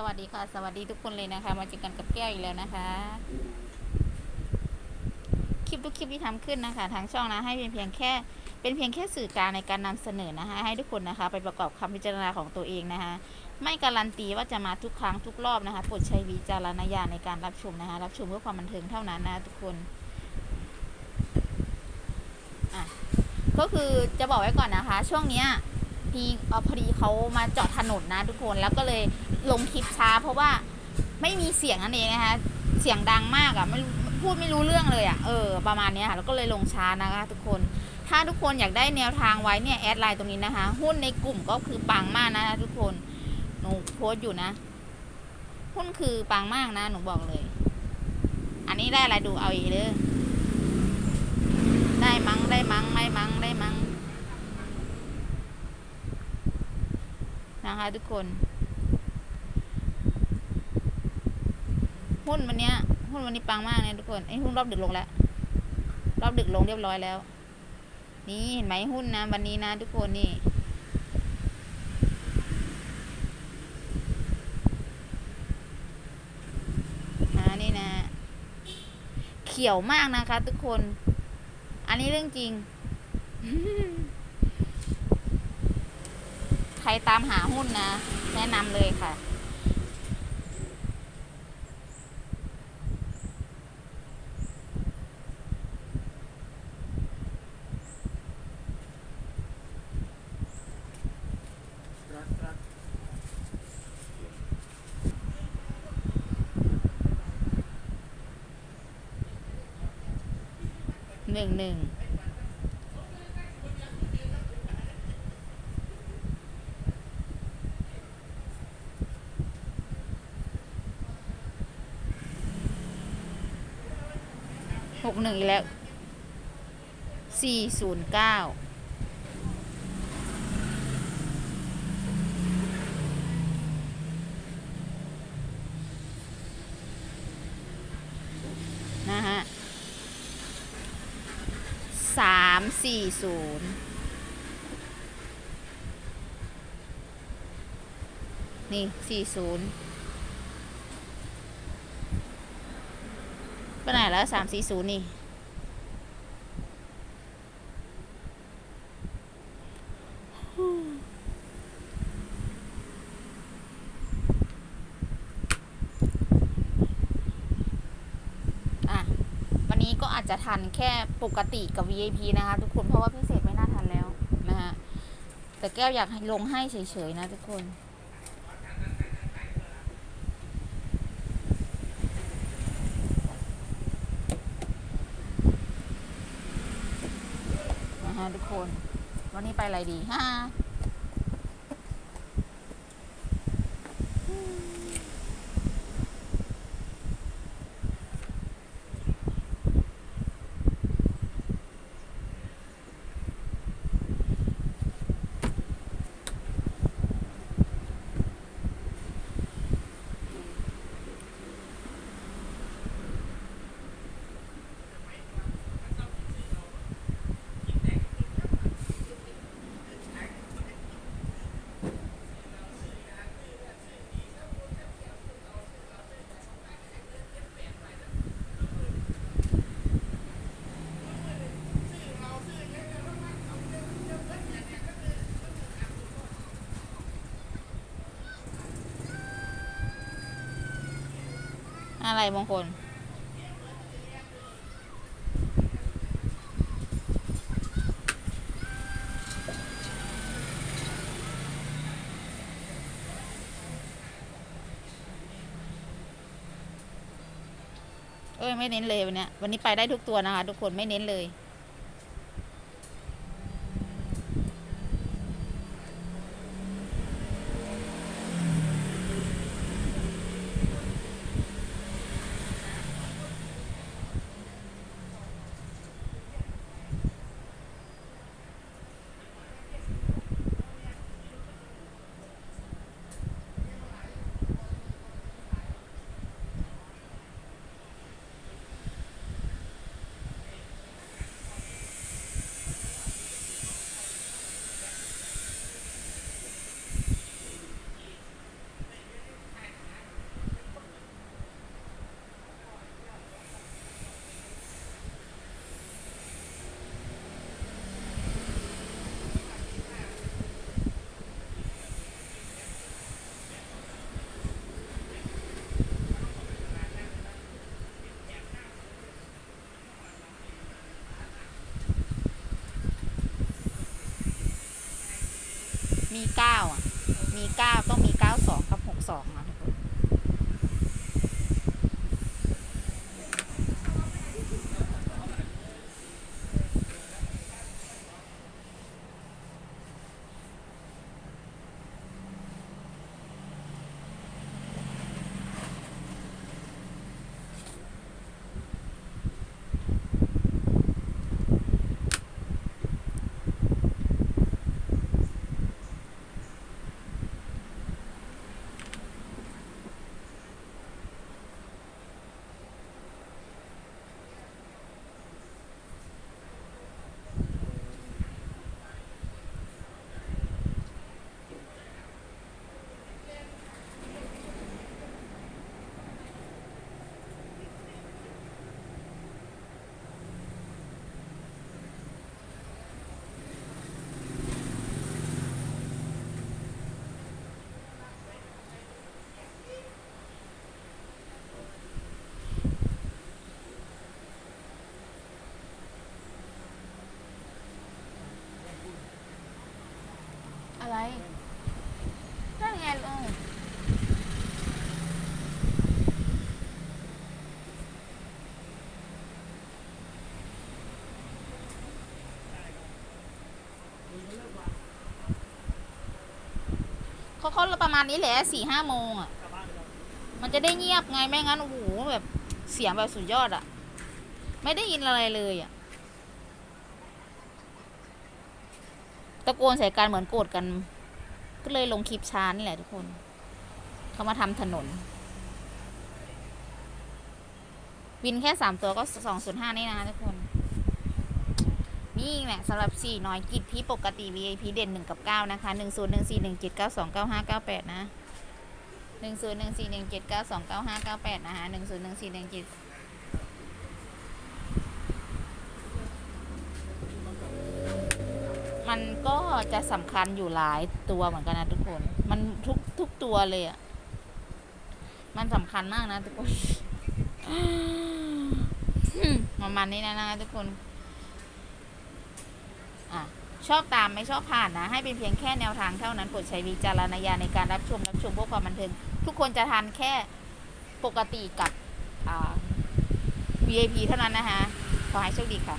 สวัสดีค่ะ สวัสดีทุกคนเลยนะคะ มาเจอกันกับแก้วอีกแล้วนะคะ คลิปทุกคลิปที่ทำขึ้นนะคะ ทางช่องนะให้เป็นเพียงแค่ เป็นเพียงแค่สื่อกลางในการนำเสนอนะคะ ให้ทุกคนนะคะ ไปประกอบคำพิจารณาของตัวเองนะคะ ไม่การันตีว่าจะมาทุกครั้งทุกรอบนะคะโปรดใช้วิจารณญาณในการรับชมนะคะ รับชมเพื่อความบันเทิงเท่านั้นนะทุกคนอะก็คือจะบอกไว้ก่อนนะคะ ช่วงเนี้ย พี่เออพอดีเขามาจอดถนนนะทุกคนแล้วก็เลยลงคลิปช้า เพราะว่าไม่มีเสียงนั่นเองนะคะเสียงดังมากอะ่ะไม่พูดไม่รู้เรื่องเลยอะ่ะเออประมาณนี้ค่ะแล้วก็เลยลงช้านะคะทุกคน ถ้าทุกคนอยากได้แนวทางไว้เนี่ยแอดไลน์ตรงนี้นะคะ หุ้นในกลุ่มก็คือปังมากนะคะทุกคนหนูโพสต์อยู่นะ หุ้นคือปังมากนะหนูบอกเลย อันนี้ได้อะไรดูเอาอีกเด้อได้มั้งได้มั้งไม่มั้งได้มั้ง นะคะทุกคน หุ้นวันนี้หุ้นวันนี้ปังมากเลยทุกคนไอ้หุ้นรอบดึกลงแล้ว รอบดึกลงเรียบร้อยแล้ว นี่เห็นไหมหุ้นนะ วันนี้นะทุกคนนี่นี่นะ เขียวมากนะคะ ทุกคน อันนี้เรื่องจริง ใค รตามหาหุ้นนะ แนะนำเลยค่ะ หนึ่งหนึ่ง หกหนึ่งอีกแล้วสี่ศูนย์เก้านะฮะสามสี่ศูนย์นี่สี่ศูนย์ ไปไหนแล้วสามสี่ศูนย์นี่ อะ วันนี้ก็อาจจะทันแค่ปกติกับ VIP นะคะ ทุกคนเพราะว่าพิเศษไม่น่าทันแล้ว นะฮะ แต่แก้วอยากลงให้เฉยๆนะทุกคน นะฮะ ทุกคน วันนี้ไปอะไรดีฮ่า อะไรมงคลเอ้ย ไม่เน้นเลยวันนี้วันนี้ไปได้ทุกตัวนะคะ ทุกคนไม่เน้นเลย มีเก้าอะมีเก้าต้องมีเก้าสองกับหกสองอะทุกคน อะไรนั่นไงลุง เขาเขาประมาณนี้แหละสี่ห้าโมงอะ มันจะได้เงียบไงไม่งั้นโอ้โหแบบเสียงแบบสุดยอดอะ ไม่ได้ยินอะไรเลยอะตะโกนใส่กันเหมือนโกรธกัน ก็เลยลงคลิปช้านี่แหละทุกคน เขามาทำถนน วินแค่สามตัวก็สองศูนย์ห้านี่นะทุกคน นี่แหละสำหรับสี่น้อยกิจพี่ปกติ VIP เด่นหนึ่งกับเก้านะคะหนึ่งศูนย์หนึ่งสี่หนึ่งเจ็ดเก้าสองเก้าห้าเก้าแปดนะหนึ่งศูนย์หนึ่งสี่หนึ่งเจ็ดเก้าสองเก้าห้าเก้าแปดนะคะหนึ่งศูนย์หนึ่งสี่หนึ่งเจ็ดมันก็จะสำคัญอยู่หลายตัวเหมือนกันนะทุกคน มันทุกทุกตัวเลยอะ่ะ มันสำคัญมากนะทุกคนประมาณนี้นะนะทุกคน อะชอบตามไม่ชอบผ่านนะ ให้เป็นเพียงแค่แนวทางเท่านั้นโปรดใช้วิจารณญาณในการรับชมรับชมพวกความบันเทิงทุกคนจะทานแค่ปกติกับ VIP เท่านั้นนะคะขอให้โชคดีค่ะ